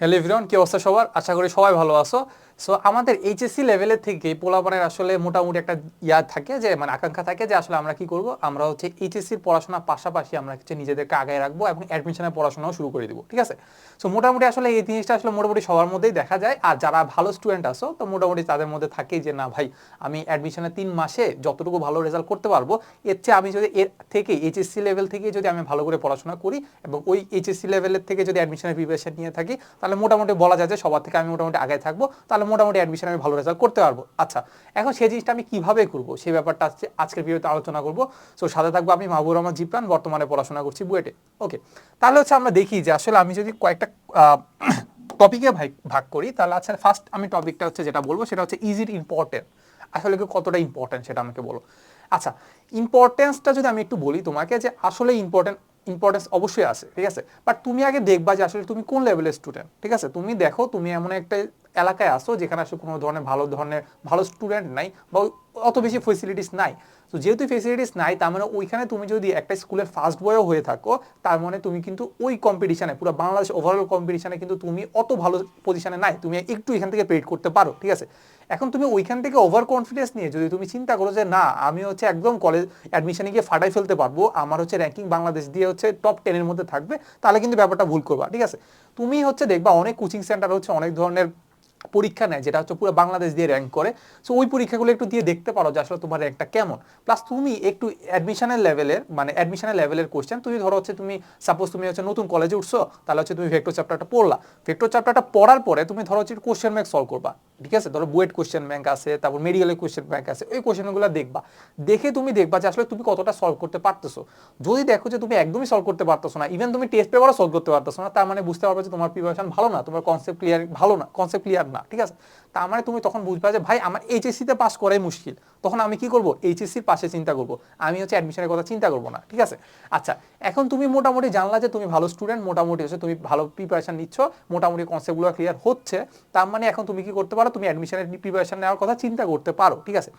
Hello everyone কি অবস্থা সবার? আশা করি সবাই ভালো আছো। সো আমাদের এইচএসসি লেভেলের থেকে পোলাপানের আসলে মোটামুটি একটা ইয়া থাকে যে মানে আকাঙ্ক্ষা থাকে যে, আসলে আমরা কি করব? আমরা হচ্ছে এইচএসসির পড়াশোনার পাশাপাশি আমরা হচ্ছে নিজেদেরকে আগায় রাখব এবং অ্যাডমিশনের পড়াশোনাও শুরু করে দিব, ঠিক আছে? সো মোটামুটি আসলে এই জিনিসটা আসলে মোটামুটি সবার মধ্যেই দেখা যায়। আর যারা ভালো স্টুডেন্ট আসো তো মোটামুটি তাদের মধ্যে থাকেই যে, না ভাই, আমি অ্যাডমিশনের তিন মাসে যতটুকু ভালো রেজাল্ট করতে পারব, এর চেয়ে আমি যদি এর থেকে এইচএসসি লেভেল থেকে যদি আমি ভালো করে পড়াশোনা করি এবং ওই এইচএসসি লেভেলের থেকে যদি অ্যাডমিশনের প্রিপারেশন নিয়ে থাকি, তাহলে মোটামুটি বলা যায় যে, সবার থেকে আমি মোটামুটি আগে থাকব। তাহলে মোটামুটি অ্যাডমিশন আমি ভালো রেজাল্ট করতে পারব। আচ্ছা এখন সেই জিনিসটা আমি কীভাবে করব? সেই ব্যাপারটা আজকে, আজকের ভিডিওতে আলোচনা করব। সো সাথে থাকব আমি মাহবুর রহমান জিপ্রান, বর্তমানে পড়াশোনা করছি বুয়েটে। ওকে তাহলে হচ্ছে আমরা দেখি যে আসলে আমি যদি কয়েকটা টপিকে ভাগ করি, তাহলে আচ্ছা ফার্স্ট আমি টপিকটা হচ্ছে যেটা বলব, সেটা হচ্ছে ইজ ইট ইম্পর্টেন্ট আসলে কতটা ইম্পর্টেন্ট সেটা আমাকে বলো। আচ্ছা ইম্পর্টেন্সটা যদি আমি একটু বলি তোমাকে, যে আসলে ইম্পর্টেন্ট ইম্পর্টেন্স অবশ্যই আছে, ঠিক আছে? বাট তুমি আগে দেখবা যে আসলে তুমি কোন লেভেলের স্টুডেন্ট ঠিক আছে? তুমি দেখো, তুমি এমন একটা এলাকায় আসো যেখানে আসলে কোনো ধরনের ভালো ধরনের, ভালো স্টুডেন্ট নাই বা অত বেশি ফেসিলিটিস নাই। তো যেহেতু ফেসিলিটিস নাই, তার মানে ওইখানে তুমি যদি একটা স্কুলের ফার্স্ট বয়ও হয়ে থাকো, তার মানে তুমি কিন্তু ওই কম্পিটিশানে পুরো বাংলাদেশ ওভারঅল কম্পিটিশানে কিন্তু তুমি অত ভালো পজিশানে নাই, তুমি একটু এখান থেকে পেড করতে পারো, ঠিক আছে? এখন তুমি ওইখান থেকে ওভার কনফিডেন্স নিয়ে যদি তুমি চিন্তা করো যে না, আমি হচ্ছে একদম কলেজ অ্যাডমিশনে গিয়ে ফাটাই ফেলতে পারব, আমার হচ্ছে র্যাঙ্কিং বাংলাদেশ দিয়ে হচ্ছে টপ টেনের মধ্যে থাকবে, তাহলে কিন্তু ব্যাপারটা ভুল করবা, ঠিক আছে? তুমি হচ্ছে দেখবা অনেক কোচিং সেন্টার হচ্ছে অনেক ধরনের পরীক্ষা নেয়, যেটা হচ্ছে পুরো বাংলাদেশ দিয়ে র্যাঙ্ক করে। সো ওই পরীক্ষাগুলো একটু দিয়ে দেখতে পারো যে আসলে তোমার র্যাঙ্কটা কেমন। প্লাস তুমি একটু অ্যাডমিশনের লেভেলের মানে অ্যাডমিশনের লেভেলের কোশ্চেন তুমি ধরো হচ্ছে তুমি সাপোজ তুমি হচ্ছে নতুন কলেজে উঠছো, তাহলে হচ্ছে তুমি ভেক্টর চ্যাপ্টারটা পড়লা। ভেক্টর চ্যাপ্টারটা পড়ার পরে তুমি ধরো হচ্ছে কোশ্চেন ব্যাংক সলভ করবা। ঠিক আছে? ধরো বুয়েট কোশ্চেন ব্যাংক আছে, তারপর মেডিকেলের কোশ্চেন ব্যাংক আছে, ওই কোশ্চেনগুলো দেখবা। দেখে তুমি দেখবা যে আসলে তুমি কতটা সলভ করতে পারতেছো। যদি দেখো যে তুমি একদমই সলভ করতে পারতেছো না ইভেন তুমি টেস্ট পেপারও সলভ করতে পারতেছো না, তার মানে বুঝতে পারবে যে তোমার প্রিপারেশন ভালো না, তোমার কনসেপ্ট ক্লিয়ার ভালো না কনসেপ্ট ক্লিয়ার না, ঠিক আছে? তার মানে তুমি তখন বুঝবা যে, ভাই, আমার এইচএসসিতে পাস করাই মুশকিল। তখন আমি কি করব? এইচএসসির পাশে চিন্তা করব। আমি হচ্ছে অ্যাডমিশনের কথা চিন্তা করব না, ঠিক আছে? আচ্ছা এখন তুমি মোটামুটি জানলা যে, তুমি ভালো স্টুডেন্ট মোটামুটি হচ্ছে তুমি ভালো প্রিপারেশন নিচ্ছ, মোটামুটি কনসেপ্টগুলো ক্লিয়ার হচ্ছে, তার মানে এখন তুমি কি করতে পারো? তুমি অ্যাডমিশনের প্রিপারেশন নেওয়ার কথা চিন্তা করতে পারো, ঠিক আছে?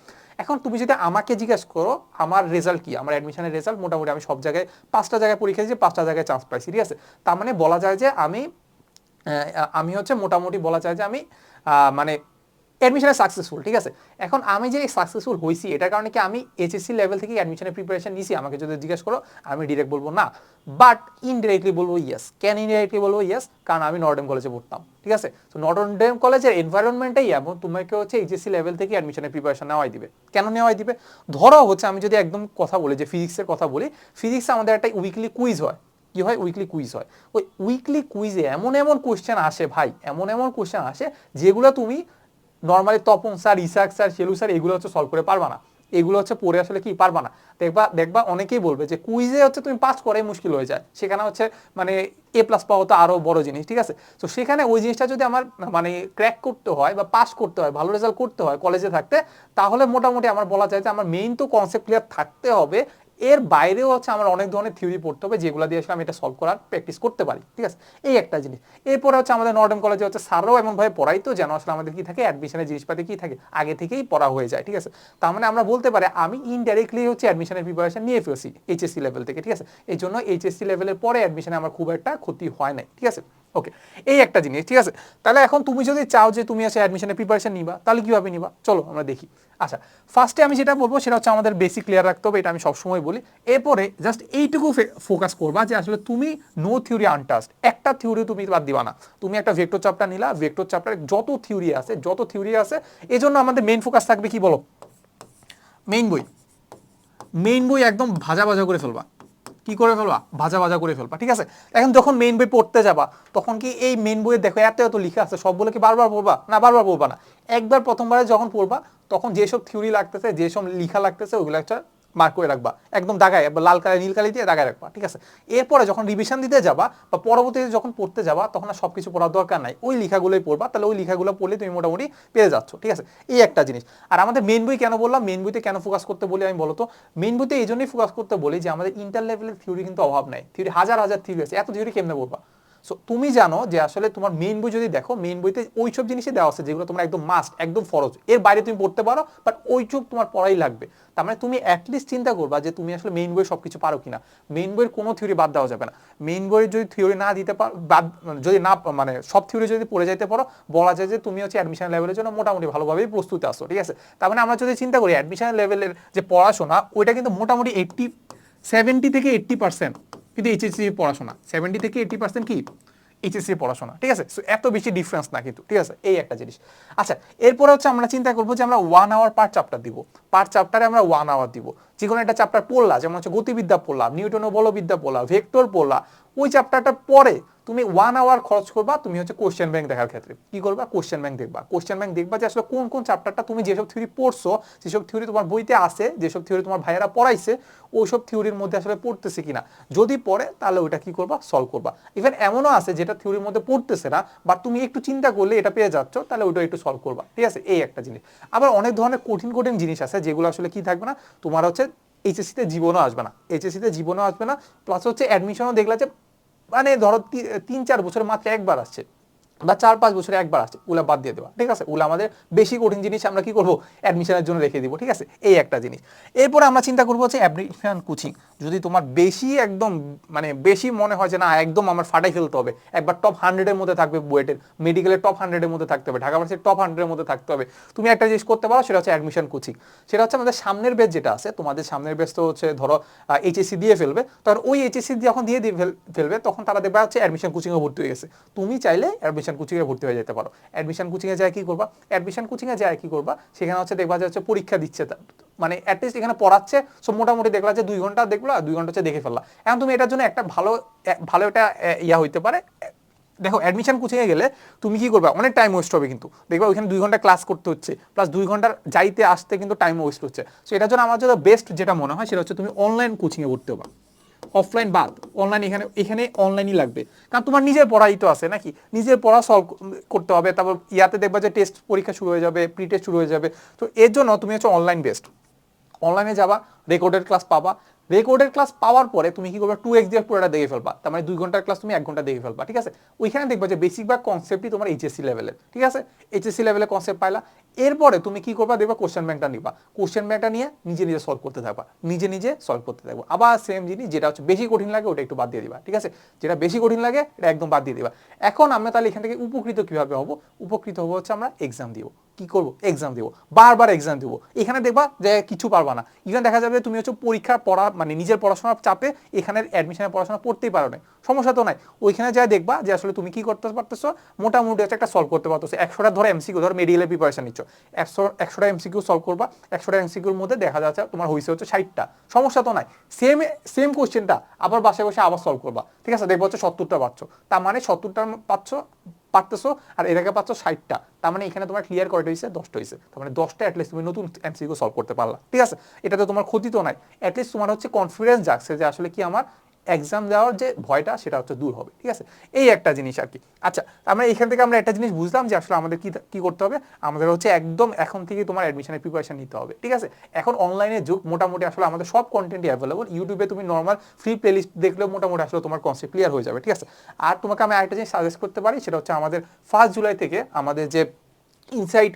এখন তুমি যদি আমাকে জিজ্ঞেস করো, আমার রেজাল্ট কি? আমার অ্যাডমিশনের রেজাল্ট মোটামুটি আমি সব জায়গায়, পাঁচটা জায়গায় পরীক্ষা দিয়েছি, পাঁচটা জায়গায় চান্স পাইছি, ঠিক আছে? তার মানে বলা যায় যে, আমি আমি হচ্ছে মোটামুটি বলা যায় যে, আমি মানে অ্যাডমিশনে সাকসেসফুল ঠিক আছে? এখন আমি যে সাকসেসফুল হয়েছি এটার কারণে কি আমি এইচএসসি লেভেল থেকে অ্যাডমিশনের প্রিপারেশন নিছি? আমাকে যদি জিজ্ঞেস করো, আমি ডিরেক্ট বলব না। বাট ইনডিরেক্টলি বলব ইয়েস কেন ইনডিরেক্টলি বলব ইয়েস কারণ আমি নর্ডেম কলেজে পড়তাম, ঠিক আছে? তো নর্ডেম কলেজের এনভায়রনমেন্টটাই এমন তোমাকে হচ্ছে এইচএসসি লেভেল থেকে অ্যাডমিশনের প্রিপারেশন নেওয়াই দিবে। কেন নেওয়াই দিবে? ধরো হচ্ছে আমি যদি একদম কথা বলি, যে ফিজিক্সের কথা বলি ফিজিক্সে আমাদের একটা উইকলি কুইজ হয়। কি হয়? উইকলি কুইজ হয়। ওই উইকলি কুইজে এমন এমন কোয়েশ্চেন আসে ভাই, এমন এমন কোয়েশ্চেন আসে যেগুলো তুমি normally Tapan sir Isak sir Shelu sir এগুলো হচ্ছে সলভ করে পারবা না। এগুলো হচ্ছে পড়ে আসলে কি পারবা না। দেখবা দেখবা অনেকেই বলবে যে কুইজে হচ্ছে তুমি পাস করাই মুশকিল হয়ে যায়। সেখানে হচ্ছে মানে এ প্লাস পাওয়া তো আরও বড় জিনিস, ঠিক আছে? তো সেখানে ওই জিনিসটা যদি আমার মানে ক্র্যাক করতে হয় বা পাস করতে হয়, ভালো রেজাল্ট করতে হয় কলেজে থাকতে, তাহলে মোটামুটি আমার বলা যায় যে আমার মেইন তো কনসেপ্ট ক্লিয়ার থাকতে হবে এর বাইরেও হচ্ছে আমার অনেক ধরনের থিওরি পড়তে হবে, যেগুলো দিয়ে আসলে আমি এটা সলভ করার প্র্যাকটিস করতে পারি, ঠিক আছে? এই একটা জিনিস। এরপরে হচ্ছে আমাদের নর্ডেম কলেজে হচ্ছে স্যাররাও এমনভাবে পড়াইতো যেন আসলে আমাদের কি থাকে অ্যাডমিশনের জিনিসপাতি কি থাকে, আগে থেকেই পড়া হয়ে যায়, ঠিক আছে? তার মানে আমরা বলতে পারি, আমি ইনডাইরেক্টলি হচ্ছে অ্যাডমিশনের প্রিপারেশন নিয়ে ফেলছি এইচএসসি লেভেল থেকে, ঠিক আছে? এই জন্য এইচএসসি লেভেলের পরে অ্যাডমিশনে আমার খুব একটা ক্ষতি হয় নাই, ঠিক আছে? ওকে এই একটা জিনিস, ঠিক আছে? তাহলে এখন তুমি যদি চাও যে তুমি আছে অ্যাডমিশনের প্রিপারেশন নিবা, তাহলে কীভাবে নিবা? চলো আমরা দেখি। আচ্ছা ফার্স্টে আমি যেটা বলব সেটা হচ্ছে আমাদের বেসিক ক্লিয়ার রাখতে হবে, এটা আমি সবসময় বলি। এরপরে জাস্ট এইটুকু ফোকাস করবা যে আসলে তুমি নো থিওরি আনটাস্ট একটা থিওরি তুমি বাদ দিবা না। তুমি একটা ভেক্টর চাপটা নিলা ভেক্টর চাপটার যত থিওরি আছে, যত থিওরি আছে এই জন্য আমাদের মেইন ফোকাস থাকবে কি বলো? মেইন বই। মেইন বই একদম ভাজা ভাজা করে ফেলবা। কি করে ফেলবা? ভাজা ভাজা করে ফেলবা, ঠিক আছে? এখন যখন মেইন বই পড়তে যাবা, তখন কি এই মেইন বইয়ে দেখো এত এত লিখা আছে, সবগুলো কি বারবার পড়বা? না, বারবার পড়বা না। একবার প্রথমবারে যখন পড়বা, তখন যেসব থিওরি লাগতেছে, যেসব লিখা লাগতেছে, ওগুলো একটা মার্ক করে রাখবা। একদম দাগায় লাল কালি, নীল কালি দিয়ে দাগায় রাখবা, ঠিক আছে? এরপরে যখন রিভিশন দিতে যাবা, বা পরবর্তীতে যখন পড়তে যাবা, তখন আর সব কিছু পড়ার দরকার নাই। ওই লেখাগুলোই পড়বা, তাহলে ওই লেখাগুলো পড়লে তুমি মোটামুটি পেয়ে যাচ্ছ, ঠিক আছে? এই একটা জিনিস। আর আমাদের মেন বই কেন বললাম? মেন বইতে কেন ফোকাস করতে বলি আমি বলতো? মেন বইতে এই জন্যই ফোকাস করতে বলি যে, আমাদের ইন্টার লেভেলের থিওরি কিন্তু অভাব নাই। থিওরি হাজার হাজার থিওরি আছে। এত থিওরি কেমনে পড়বা? সো তুমি জানো যে আসলে তোমার মেইন বই যদি দেখো মেইন বইতে ওইসব জিনিসই দেওয়া আছে যেগুলো তোমার একদম মাস্ট একদম ফরজ। এর বাইরে তুমি পড়তে পারো বাট ওইসব তোমার পড়াই লাগবে। তার মানে তুমি অ্যাটলিস্ট চিন্তা করবা যে তুমি আসলে মেইন বই সবকিছু পারো কিনা। মেইন বইয়ের কোনো থিওরি বাদ দেওয়া যাবে না। মেইন বইয়ের যদি থিওরি না দিতে পারো, বাদ, যদি না মানে সব থিওরি যদি পড়ে যাইতে পারো, বলা যায় যে তুমি হচ্ছে অ্যাডমিশন লেভেলের জন্য মোটামুটি ভালোভাবেই প্রস্তুত আসো ঠিক আছে? তার মানে আমরা যদি চিন্তা করি অ্যাডমিশন লেভেলের যে পড়াশোনা, ওইটা কিন্তু মোটামুটি এইট্টি সেভেন্টি থেকে এইট্টি পার্সেন্ট কিন্তু এইচএসসি পড়াশোনা সেভেন্টি থেকে এইটি পার্সেন্ট কি? এইচএসসি পড়াশোনা, ঠিক আছে? সো এত বেশি ডিফারেন্স না কিন্তু, ঠিক আছে? এই একটা জিনিস। আচ্ছা এরপরে হচ্ছে আমরা চিন্তা করব যে আমরা ওয়ান আওয়ার পার চ্যাপ্টার দিব। পার চাপ্টারে আমরা ওয়ান আওয়ার দিব। যে কোনো একটা চাপ্টার পড়লা, যেমন হচ্ছে গতিবিদ্যা পড়লাম নিউটন ও বলবিদ্যা পড়লা ভেক্টর পড়লা, ওই চ্যাপ্টারটা পরে তুমি ওয়ান আওয়ার খরচ করবা, তুমি হচ্ছে কোশ্চেন ব্যাংক দেখার ক্ষেত্রে। কি করবা? কোশ্চেন ব্যাংক দেখবা। কোশ্চেন ব্যাংক দেখবা যে আসলে কোন কোন চ্যাপ্টারটা তুমি যেসব থিওরি পড়ছো, যেসব থিওরি তোমার বইতে আছে, যেসব থিওরি তোমার ভাইয়েরা পড়াইছে, ওইসব থিওরির মধ্যে আসলে পড়তেছে কিনা। যদি পড়ে, তাহলে ওইটা কি করবা? সলভ করবা। ইভেন এমনও আছে যেটা থিওরির মধ্যে পড়তেছে না বা তুমি একটু চিন্তা করলে এটা পেয়ে যাচ্ছ, তাহলে ওইটা একটু সলভ করবা। ঠিক আছে? এই একটা জিনিস। আবার অনেক ধরনের কঠিন কঠিন জিনিস আছে, যেগুলো আসলে কি থাকবে না? তোমার হচ্ছে এইচএসসিতে জীবনও আসবে না। এইচএসসিতে জীবনও আসবে না প্লাস হচ্ছে অ্যাডমিশনও দেখলা যে মানে ধরো তিন চার বছরে মাত্র একবার আসছে। বা চার পাঁচ বছরে একবার আসছে ওগুলা বাদ দিয়ে দেওয়া, ঠিক আছে? ওগুলো আমাদের বেশি কঠিন জিনিস আমরা কি করব? অ্যাডমিশনের জন্য রেখে দিব, ঠিক আছে? এই একটা জিনিস। এরপরে আমরা চিন্তা করব হচ্ছে অ্যাডমিশন কোচিং যদি তোমার বেশি একদম মানে বেশি মনে হয় যে না, একদম আমার ফাটাই ফেলতে হবে, একবার টপ হান্ড্রেডের মধ্যে থাকবে বুয়েটের মেডিকেলের টপ হান্ড্রেডের মধ্যে থাকতে হবে, ঢাকা ভার্সিটির টপ হান্ড্রেডের মধ্যে থাকতে হবে। তুমি একটা জিনিস করতে পারো, সেটা হচ্ছে অ্যাডমিশন কোচিং সেটা হচ্ছে আমাদের সামনের বেচ যেটা আছে, তোমাদের সামনের বেচ তো হচ্ছে ধরো এইচএসসি দিয়ে ফেলবে তখন ওই এইচএসসি যখন দিয়ে দিয়ে ফেলবে, তখন তারা দেখবে হচ্ছে অ্যাডমিশন কোচিংয়ে ভর্তি হয়ে গেছে। তুমি চাইলে অ্যাডমিশন কোচিংয়ে ভর্তি হয়ে যেতে পারো। অ্যাডমিশন কোচিংয়ে যায় কি করবা? অ্যাডমিশন কোচিংয়ে যায় কি করবা? সেখানে হচ্ছে দেখবা যে হচ্ছে পরীক্ষা দিচ্ছে মানে অ্যাটলিস্ট এখানে পড়াচ্ছে সো মোটামুটি দেখলা যে দুই ঘণ্টা দেখলা দুই ঘণ্টা হচ্ছে দেখে ফেললা। এখন তুমি এটার জন্য একটা ভালো ভালো একটা ইয়া হইতে পারে। দেখো অ্যাডমিশন কোচিংয়ে গেলে তুমি কি করবে? অনেক টাইম ওয়েস্ট হবে কিন্তু। দেখবে ওইখানে দুই ঘণ্টা ক্লাস করতে হচ্ছে প্লাস দুই ঘণ্টার যাইতে, আসতে কিন্তু টাইম ওয়েস্ট হচ্ছে। সো এটার জন্য আমার জন্য বেস্ট যেটা মনে হয়, সেটা হচ্ছে তুমি অনলাইন কোচিংয়ে ভর্তি হবা। অফলাইন বাদ অনলাইন এখানে এখানে অনলাইনই লাগবে। কারণ তোমার নিজের পড়াই তো আছে নাকি? নিজের পড়া সলভ করতে হবে, তারপর ইয়াতে দেখবা যে টেস্ট পরীক্ষা শুরু হয়ে যাবে প্রি টেস্ট শুরু হয়ে যাবে। তো এর জন্য তুমি হচ্ছে অনলাইন বেস্ট অনলাইনে যাবা রেকর্ডেড ক্লাস পাবা রেকর্ডেড ক্লাস পাওয়ার পরে তুমি কি করবে? টু এক্স দিয়ে পুরোটা দেখে ফেলবা। তার মানে দুই ঘণ্টার ক্লাস তুমি এক ঘণ্টা দেখে ফেলবা, ঠিক আছে? ওইখানে দেখবা যে বেসিকভাগ কনসেপ্টই তোমার এইচএসসি লেভেলের ঠিক আছে? এইচএসসি লেভেলের কনসেপ্ট পাইলা। এরপরে তুমি কি করবা? দেখবা কোশ্চেন ব্যাংকটা নিবা। কোশ্চেন ব্যাংকটা নিয়ে নিজে নিজে সলভ করতে থাকবা। নিজে নিজে সলভ করতে থাকবা। আবার সেম জিনিস, যেটা হচ্ছে বেশি কঠিন লাগে, ওটা একটু বাদ দিয়ে দিবা, ঠিক আছে? যেটা বেশি কঠিন লাগে, এটা একদম বাদ দিয়ে দিবা। এখন আমরা তাহলে এখান থেকে উপকৃত কীভাবে হব? উপকৃত হব হচ্ছে আমরা এক্সাম দিব। কি করব? এক্সাম দিব। বারবার এক্সাম দিব। এখানে দেখবা যে কিছু পারবা না। ইভেন দেখা যাবে তুমি হচ্ছে পরীক্ষার পড়া মানে নিজের পড়াশোনার চাপে এখানের অ্যাডমিশনের পড়াশোনা পড়তেই পারো না। সমস্যা তো নাই। ওইখানে যা দেখবা যে আসলে তুমি কি করতে পারতেছো? মোটামুটি হচ্ছে একটা সলভ করতে পারতেছো। একশোটা ধরো এমসিকিউ ধরো মেডিকেলের প্রিপারেশন নিচ্ছ। একশো, একশোটা এমসিকিউ সলভ করবা। একশোটা এমসিকিউর মধ্যে দেখা যাচ্ছে তোমার হয়েছে হচ্ছে ষাটটা। সমস্যা তো নাই। সেম সেম কোশ্চেনটা আবার বাসায় বসে আবার সলভ করবা। ঠিক আছে? দেখব হচ্ছে সত্তরটা পাচ্ছ। তার মানে সত্তরটা পাচ্ছ। পারতেছো আর এর আগে পাচ্ছ ষাটটা। তার মানে এখানে তোমার ক্লিয়ার করাটা হয়েছে দশটা হয়েছে তার মানে দশটা অ্যাটলিস্ট তুমি নতুন এমসিকিউ সলভ করতে পারলা। ঠিক আছে? এটা তো তোমার ক্ষতি তো নাই। অ্যাটলিস্ট তোমার হচ্ছে কনফিডেন্স জাগছে যে আসলে কি আমার এক্সাম দেওয়ার যে ভয়টা, সেটা হচ্ছে দূর হবে, ঠিক আছে? এই একটা জিনিস আর কি। আচ্ছা আমরা এখান থেকে আমরা একটা জিনিস বুঝলাম যে আসলে আমাদের কি কি করতে হবে? আমাদের হচ্ছে একদম এখন থেকে তোমার অ্যাডমিশনের প্রিপারেশন নিতে হবে, ঠিক আছে? এখন অনলাইনে যুগ মোটামুটি আসলে আমাদের সব কন্টেন্টই অ্যাভেলেবল ইউটিউবে তুমি নর্মাল ফ্রি প্লেলিস্ট দেখলেও মোটামুটি আসলে তোমার কনসেপ্ট ক্লিয়ার হয়ে যাবে, ঠিক আছে? আর তোমাকে আমি আরেকটা জিনিস সাজেস্ট করতে পারি, সেটা হচ্ছে আমাদের ফার্স্ট জুলাই থেকে আমাদের যে ইনসাইট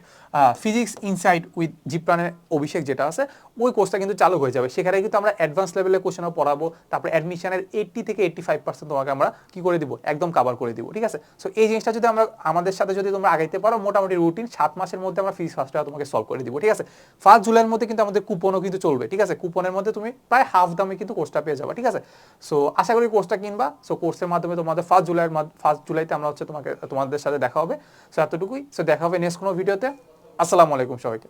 ফিজিক্স ইনসাইট উইথ জিপ্রানের অভিষেক যেটা আছে, ওই কোর্সটা কিন্তু চালু হয়ে যাবে। সেখানে কিন্তু আমরা অ্যাডভান্স লেভেলের কোশ্চেনও পড়াবো, তারপরে অ্যাডমিশনের এইট্টি থেকে এইট্টি ফাইভ পার্সেন্ট তোমাকে আমরা কি করে দিব? একদম কাভার করে দিব, ঠিক আছে? সো এই জিনিসটা যদি আমরা আমাদের সাথে যদি তোমরা আগাইতে পারো, মোটামুটি রুটিন সাত মাসের মধ্যে আমরা ফিজ ফার্স্টটা তোমাকে সলভ করে দিব, ঠিক আছে? ফার্স্ট জুলাইয়ের মধ্যে কিন্তু আমাদের কুপনও কিন্তু চলবে, ঠিক আছে? কুপনের মধ্যে তুমি প্রায় হাফ দামে কিন্তু কোর্সটা পেয়ে যাবে, ঠিক আছে? সো আশা করি কোর্সটা কিনবা। সো কোর্সের মাধ্যমে তোমাদের ফার্স্ট জুলাইয়ের ফার্স্ট জুলাইতে আমরা হচ্ছে তোমাকে, তোমাদের সাথে দেখা হবে। সো এতটুকুই। সো দেখা হবে নেক্সট কোনো ভিডিওতে। আসসালামু আলাইকুম সবাইকে।